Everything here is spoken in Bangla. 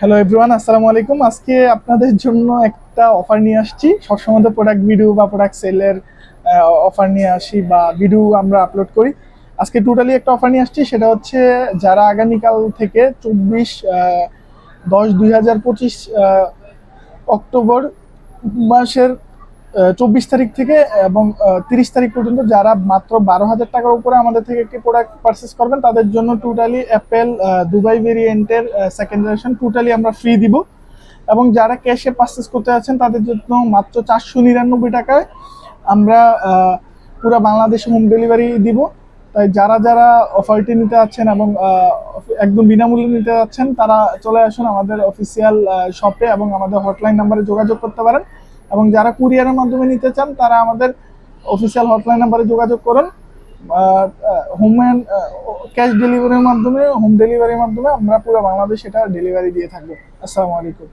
হ্যালো এভরিওয়ান আসসালামু আলাইকুম। আজকে আপনাদের জন্য একটা অফার নিয়ে আসছি। সবসময় তো প্রোডাক্ট ভিডিও বা প্রোডাক্ট সেলের অফার নিয়ে আসি বা ভিডিও আমরা আপলোড করি। আজকে টোটালি একটা অফার নিয়ে আসছি, সেটা হচ্ছে যারা আগামীকাল থেকে চব্বিশ দশ দুই হাজার পঁচিশ অক্টোবর মাসের চব্বিশ তারিখ থেকে এবং তিরিশ তারিখ পর্যন্ত যারা মাত্র বারো হাজার টাকার উপরে আমাদের থেকে একটি প্রোডাক্ট পারচেস করবেন, তাদের জন্য টোটালি অ্যাপেল দুবাই ভেরিয়েন্টের সেকেন্ড জেনারেশন টোটালি আমরা ফ্রি দিব। এবং যারা ক্যাশে পারচেস করতে আছেন, তাদের জন্য মাত্র চারশো নিরানব্বই টাকায় আমরা পুরো বাংলাদেশে হোম ডেলিভারি দিব। তাই যারা যারা অফারটি নিতে আছেন এবং একদম বিনামূল্যে নিতে যাচ্ছেন তারা চলে আসুন আমাদের অফিসিয়াল শপে এবং আমাদের হটলাইন নাম্বারে যোগাযোগ করতে পারেন। এবং যারা কুরিয়ারের মাধ্যমে নিতে চান, তারা আমাদের অফিসিয়াল হটলাইন নাম্বারে যোগাযোগ করুন। হোম অ্যান্ড ক্যাশ ডেলিভারির মাধ্যমে হোম ডেলিভারির মাধ্যমে আমরা পুরো বাংলাদেশ এটা ডেলিভারি দিয়ে থাকব। আসসালামু আলাইকুম।